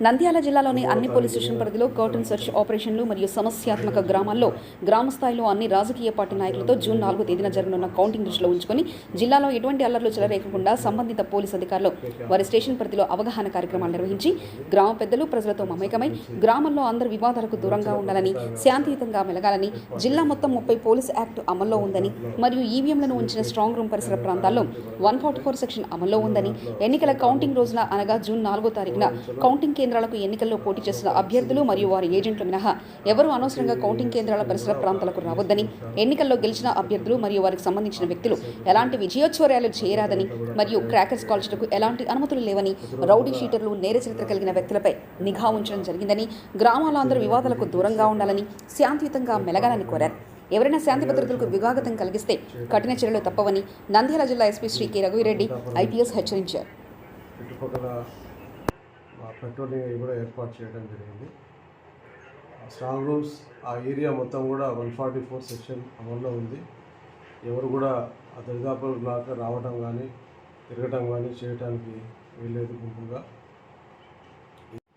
నంద్యాల జిల్లాలోని అన్ని police station పరిధిలో కర్టన్ సెర్చ్ ఆపరేషన్లు మరియు సమస్యాత్మక గ్రామాల్లో గ్రామ స్థాయిలో అన్ని రాజకీయ పార్టీ నాయకులతో జూన్ నాలుగో తేదీన జరగనున్న కౌంటింగ్ దృష్టిలో ఉంచుకొని జిల్లాలో ఎటువంటి అల్లర్లు చెలరేకకుండా సంబంధిత పోలీస్ అధికారులు వారి స్టేషన్ పరిధిలో అవగాహన కార్యక్రమాలు నిర్వహించి గ్రామ పెద్దలు ప్రజలతో మమేకమై గ్రామంలో అందరు వివాదాలకు దూరంగా ఉండాలని శాంతియుతంగా మెలగాలని జిల్లా మొత్తం ముప్పై పోలీస్ యాక్ట్ అమల్లో ఉందని మరియు ఈవీఎంలను ఉంచిన స్ట్రాంగ్ రూమ్ పరిసర ప్రాంతాల్లో వన్ ఫార్టీ ఫోర్ సెక్షన్ అమల్లో ఉందని ఎన్నికల కౌంటింగ్ రోజున అనగా జూన్ నాలుగో తారీఖున కౌంటింగ్ కేంద్రాలకు ఎన్నికల్లో పోటీ చేసిన అభ్యర్థులు మరియు వారి ఏజెంట్లు మినహా ఎవరూ అనవసరంగా కౌంటింగ్ కేంద్రాల పరిసర ప్రాంతాలకు రావద్దని ఎన్నికల్లో గెలిచిన అభ్యర్థులు మరియు వారికి సంబంధించిన వ్యక్తులు ఎలాంటి విజయోత్సవాలు చేయరాదని మరియు క్రాకర్స్ కాల్చుటకు ఎలాంటి అనుమతులు లేవని రౌడీ షీటర్లు నేర చరిత్ర కలిగిన వ్యక్తులపై నిఘా ఉంచడం జరిగిందని గ్రామాల అందరూ వివాదాలకు దూరంగా ఉండాలని శాంతియుతంగా మెలగాలని కోరారు. ఎవరైనా శాంతి భద్రతలకు విఘాగతం కలిగిస్తే కఠిన చర్యలు తప్పవని నంద్యాల జిల్లా SP Shri K Raghuveera Reddy IPS హెచ్చరించారు. చుట్టుపక్కల పెట్రోలింగ్ అవి కూడా ఏర్పాటు చేయడం జరిగింది. ఆ స్ట్రాంగ్ రూమ్స్ ఆ ఏరియా మొత్తం కూడా వన్ ఫార్టీ ఫోర్ సెక్షన్ అమల్లో ఉంది. ఎవరు కూడా ఆ దరిదాపుల బ్లాక్ రావడం కానీ తిరగటం కానీ చేయడానికి వీల్లేదు గుంపుగా.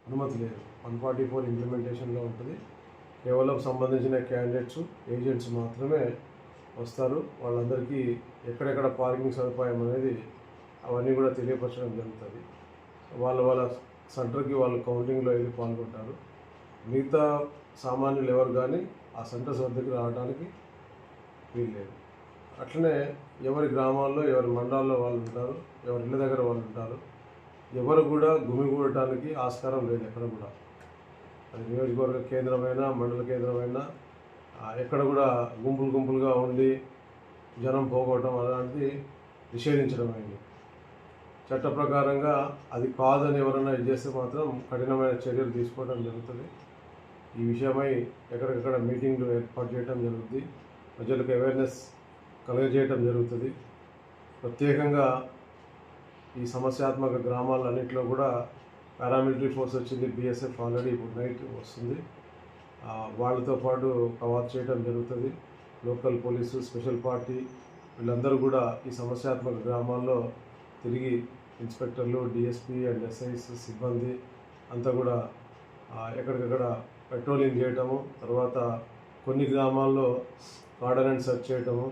అనుమతి లేదు. వన్ ఫార్టీ ఫోర్ ఇంప్లిమెంటేషన్లో ఉంటుంది. కేవలం సంబంధించిన క్యాండిడేట్స్ ఏజెంట్స్ మాత్రమే వస్తారు. వాళ్ళందరికీ ఎక్కడెక్కడ పార్కింగ్ సదుపాయం అనేది అవన్నీ కూడా తెలియపరచడం జరుగుతుంది. వాళ్ళ వాళ్ళ సెంటర్కి వాళ్ళు కౌంటింగ్లో వెళ్ళి పాల్గొంటారు. మిగతా సామాన్యులు ఎవరు కానీ ఆ సెంటర్స్ వద్దకు రావడానికి వీల్లేదు అట్లనే ఎవరి గ్రామాల్లో ఎవరి మండలాల్లో వాళ్ళు ఉంటారు ఎవరి ఇళ్ళ దగ్గర వాళ్ళు ఉంటారు ఎవరు కూడా గుమిగూడటానికి ఆస్కారం లేదు ఎక్కడ కూడా. అది నియోజకవర్గ కేంద్రమైనా మండల కేంద్రమైనా ఎక్కడ కూడా గుంపులు గుంపులుగా ఉండి జనం పోగొట్టడం అలాంటిది నిషేధించడం అయింది. చట్ట ప్రకారంగా అది కాదని ఎవరైనా ఇది చేస్తే మాత్రం కఠినమైన చర్యలు తీసుకోవడం జరుగుతుంది. ఈ విషయమై ఎక్కడికక్కడ మీటింగ్లు ఏర్పాటు చేయడం జరుగుతుంది. ప్రజలకు అవేర్నెస్ కలుగజేయడం జరుగుతుంది. ప్రత్యేకంగా ఈ సమస్యాత్మక గ్రామాలన్నింటిలో కూడా పారామిలిటరీ ఫోర్స్ వచ్చింది బీఎస్ఎఫ్ ఆల్రెడీ ఇప్పుడు నైట్ వస్తుంది. వాళ్ళతో పాటు కవాత్ చేయడం జరుగుతుంది. లోకల్ పోలీసు స్పెషల్ పార్టీ వీళ్ళందరూ కూడా ఈ సమస్యాత్మక గ్రామాల్లో తిరిగి ఇన్స్పెక్టర్లు డిఎస్పీ అండ్ ఎస్ఐస్ సిబ్బంది అంతా కూడా ఎక్కడికక్కడ పెట్రోలింగ్ చేయటము తర్వాత కొన్ని గ్రామాల్లో ఆర్డనెన్స్ సెర్చ్ చేయటము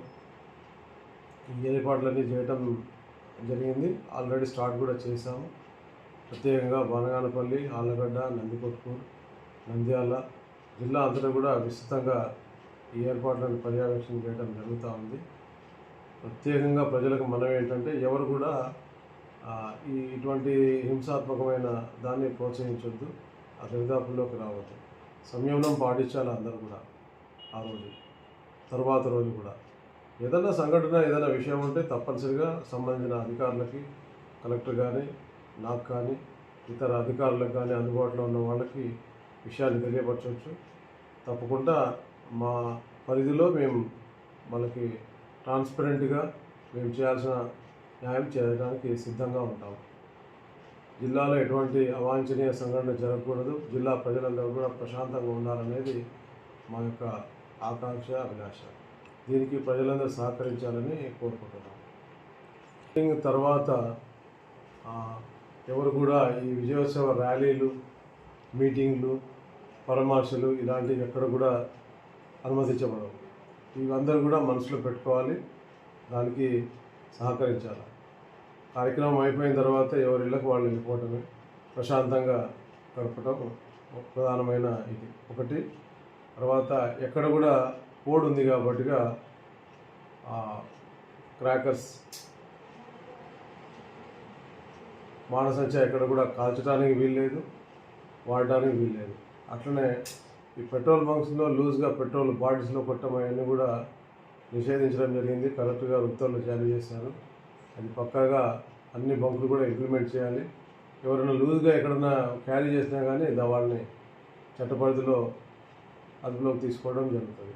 ఈ ఏర్పాట్లన్నీ చేయటం జరిగింది. ఆల్రెడీ స్టార్ట్ కూడా చేశాము. ప్రత్యేకంగా బనగానపల్లి ఆళ్ళగడ్డ నందికొట్కూరు నంద్యాల జిల్లా అంతటా కూడా విస్తృతంగా ఈ ఏర్పాట్లను పర్యవేక్షణ చేయడం జరుగుతూ ఉంది. ప్రత్యేకంగా ప్రజలకు మనం ఏంటంటే ఎవరు కూడా ఇటువంటి హింసాత్మకమైన దాన్ని ప్రోత్సహించొద్దు. ఆ దరిదాపుల్లోకి రావద్దు. సంయమనం పాటించాలి అందరూ కూడా ఆ రోజు తర్వాత రోజు కూడా. ఏదైనా సంఘటన ఏదైనా విషయం ఉంటే తప్పనిసరిగా సంబంధించిన అధికారులకి కలెక్టర్ కానీ నాకు కానీ ఇతర అధికారులకు కానీ అందుబాటులో ఉన్న వాళ్ళకి విషయాన్ని తెలియపరచవచ్చు తప్పకుండా మా పరిధిలో మేము వాళ్ళకి ట్రాన్స్పరెంట్గా మేము చేయాల్సిన న్యాయం చేయడానికి సిద్ధంగా ఉంటాం. జిల్లాలో ఎటువంటి అవాంఛనీయ సంఘటన జరగకూడదు. జిల్లా ప్రజలందరూ కూడా ప్రశాంతంగా ఉండాలనేది మా యొక్క ఆకాంక్ష అభిలాష. దీనికి ప్రజలందరూ సహకరించాలని కోరుకుంటున్నాం. మీటింగ్ తర్వాత ఎవరు కూడా ఈ విజయోత్సవ ర్యాలీలు మీటింగ్లు పరామర్శలు ఇలాంటివి ఎక్కడ కూడా అనుమతించబడవు. ఇవందరూ కూడా మనసులో పెట్టుకోవాలి. దానికి సహకరించాలి. కార్యక్రమం అయిపోయిన తర్వాత ఎవరి ఇళ్ళకు వాళ్ళు వెళ్ళిపోవటమే ప్రశాంతంగా గడపటం ప్రధానమైన ఇది. ఒకటి తర్వాత ఎక్కడ కూడా కోడ్ ఉంది కాబట్టిగా క్రాకర్స్ మానసంచ ఎక్కడ కూడా కాల్చడానికి వీల్లేదు వాడడానికి వీల్లేదు. అట్లనే ఈ పెట్రోల్ బంక్స్లో లూజ్గా పెట్రోల్ బాటిల్స్లో కొట్టడం అవన్నీ కూడా నిషేధించడం జరిగింది. కలెక్టర్ గారు ఉత్తర్వులు జారీ చేశారు. అది పక్కాగా అన్ని బంకులు కూడా ఇంప్లిమెంట్ చేయాలి. ఎవరైనా లూజ్గా ఎక్కడన్నా క్యారీ చేసినా కానీ దా వాళ్ళని చట్టపరిధిలో అదుపులోకి తీసుకోవడం జరుగుతుంది.